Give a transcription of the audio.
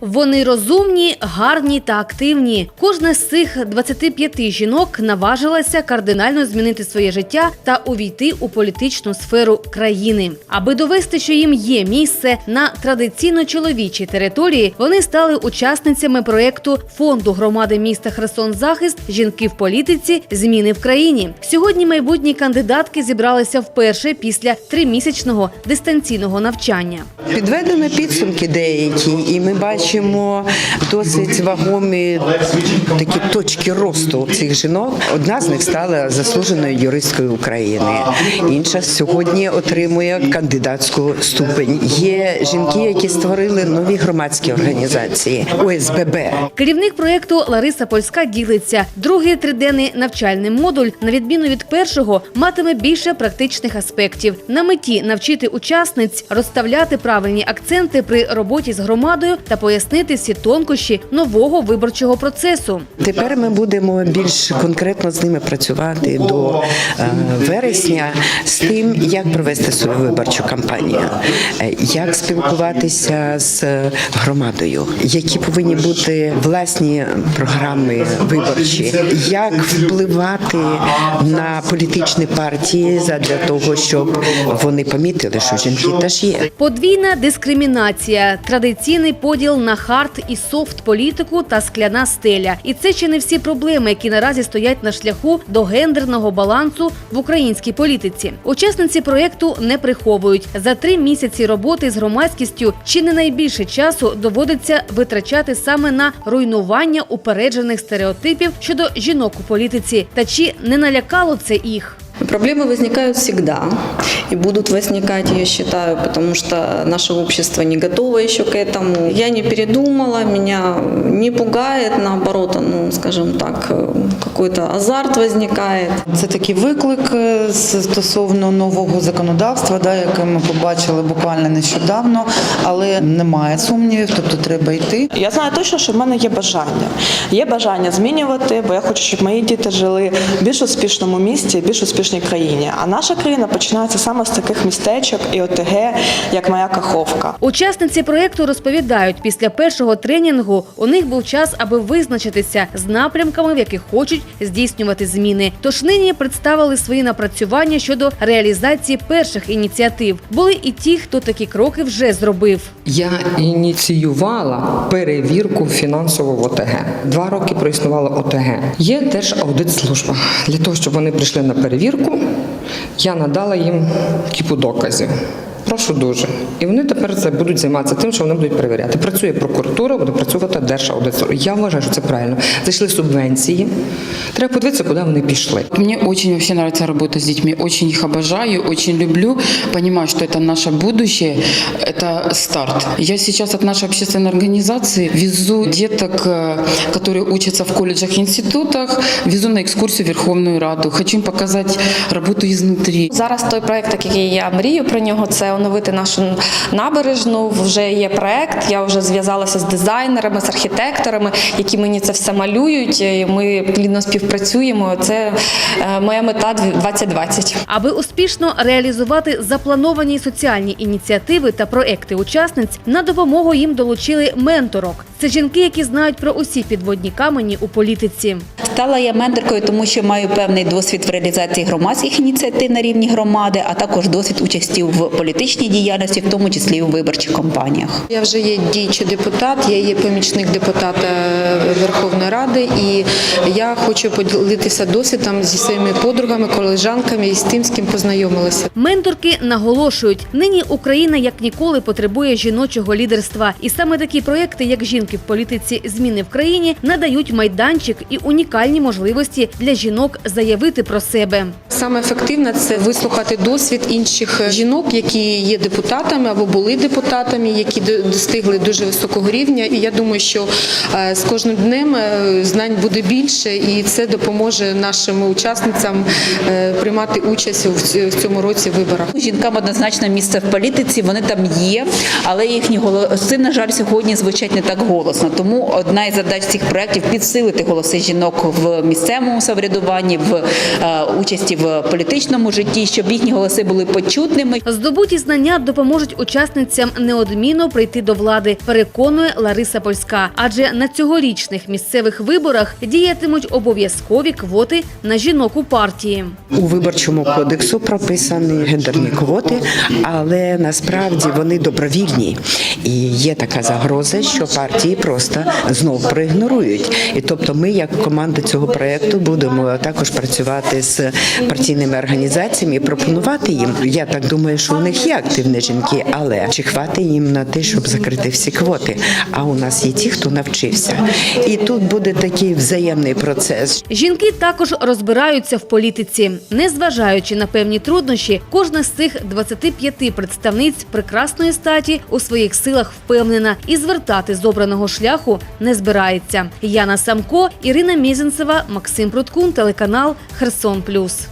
Вони розумні, гарні та активні. Кожна з цих 25 жінок наважилася кардинально змінити своє життя та увійти у політичну сферу країни. Аби довести, що їм є місце на традиційно чоловічій території, вони стали учасницями проєкту фонду громади міста Херсон Захист Жінки в політиці Зміни в країні. Сьогодні майбутні кандидатки зібралися вперше після тримісячного дистанційного навчання. Підведено підсумки деякі, і ми бачимо досить вагомі такі точки росту цих жінок. Одна з них стала заслуженою юристкою України. Інша сьогодні отримує кандидатську ступень. Є жінки, які створили нові громадські організації ОСББ. Керівник проєкту Лариса Польська ділиться. Другий триденний навчальний модуль, на відміну від першого, матиме більше практичних аспектів. На меті навчити учасниць розставляти правильні акценти при роботі з громадою та пояснити всі тонкощі нового виборчого процесу. Тепер ми будемо більш конкретно з ними працювати до е, вересня з тим, як провести свою виборчу кампанію, е, як спілкуватися з громадою, які повинні бути власні програми виборчі, як впливати на політичні партії задля того, щоб вони помітили, що жінки теж є. Подвійна дискримінація, традиційний поділ на хард і софт політику та скляна стеля. І це ще не всі проблеми, які наразі стоять на шляху до гендерного балансу в українській політиці. Учасниці проєкту не приховують за три місяці роботи з громадськістю. Чи не найбільше часу доводиться витрачати саме на руйнування упереджених стереотипів щодо жінок у політиці? Та чи не налякало це їх? Проблемы возникают всегда и будут возникать, я считаю, потому что наше общество не готово еще к этому. Я не передумала, меня не пугает, наоборот, ну, скажем так, э, какой-то азарт возникает. Це такий виклик е, стосовно нового законодавства, да, яке ми побачили буквально нещодавно, але немає сумнівів, тобто треба йти. Я знаю точно, що в мене є бажання. Є бажання змінювати, бо я хочу, щоб мої діти жили в більш успішному місті, більш успішній країні. А наша країна починається саме з таких містечок і ОТГ, як моя Каховка. Учасниці проєкту розповідають, після першого тренінгу у них був час, аби визначитися з напрямками, в яких хочуть здійснювати зміни. Тож нині представили свої напрацювання щодо реалізації перших ініціатив. Були і ті, хто такі кроки вже зробив. Я ініціювала перевірку фінансового ОТГ. Два роки проіснувала ОТГ. Є Держаудитслужба. Для того, щоб вони прийшли на перевірку, я надала їм кіпу доказів. Прошу дуже. І вони тепер це будуть займатися тим, що вони будуть перевіряти. Працює прокуратура, буде працювати Держаудитслужба. Я вважаю, що це правильно. Зайшли субвенції. Треба подивитися, куди вони пішли. Мне очень вообще нравится работать с детьми, очень их обожаю, очень люблю, понимаю, что это наше будущее, это старт. Я сейчас от нашей общественной организации везу деток, э, которые учатся в колледжах, институтах, везу на экскурсию в Верховную Раду. Хочу им показать работу изнутри. Зараз той проект, який я мрію про нього, це оновити нашу набережну. Вже є проект. Я вже зв'язалася з дизайнерами, з архітекторами, які мені це все малюють. і Ми плідно співпрацюємо. Це е, моя мета 2020. Аби успішно реалізувати заплановані соціальні ініціативи та проекти учасниць, на допомогу їм долучили менторок. Це жінки, які знають про усі підводні камені у політиці. Стала я менторкою, тому що маю певний досвід в реалізації громадських ініціатив на рівні громади, а також досвід участі в політичній діяльності, в тому числі у виборчих кампаніях. Я вже є діючий депутат, я є помічник депутата Верховної Ради, і я хочу поділитися досвідом зі своїми подругами, колежанками і з тим, з ким познайомилася. Менторки наголошують, нині Україна як ніколи потребує жіночого лідерства, і саме такі проекти, як жінки в політиці зміни в країні, надають майданчик і унікальні можливості для жінок заявити про себе. Саме ефективне це вислухати досвід інших жінок, які є депутатами або були депутатами, які достигли дуже високого рівня. І я думаю, що е, з кожним днем е, знань буде більше, і це допоможе нашим учасницям е, приймати участь в цьому році в виборах. Жінкам однозначно місце в політиці, вони там є, але їхні голоси, на жаль, сьогодні звучать не так голосно. Голосно. Тому одна із задач цих проєктів підсилити голоси жінок в місцевому самоврядуванні, в е, участі в політичному житті, щоб їхні голоси були почутними. Здобуті знання допоможуть учасницям неодмінно прийти до влади, переконує Лариса Польська. Адже на цьогорічних місцевих виборах діятимуть обов'язкові квоти на жінок у партії. У виборчому кодексу прописані гендерні квоти, але насправді вони добровільні. І є така загроза, що партії просто знов проігнорують. І тобто, ми, як команда цього проекту, будемо також працювати з партійними організаціями і пропонувати їм. Я так думаю, що у них є активні жінки, але чи хватить їм на те, щоб закрити всі квоти? А у нас є ті, хто навчився. І тут буде такий взаємний процес. Жінки також розбираються в політиці. Незважаючи на певні труднощі, кожна з цих 25 представниць прекрасної статі у своїх силах впевнена і звертати з обраного шляху не збирається. Яна Самко, Ірина Мізенцева, Максим Пруткун, телеканал Херсон Плюс.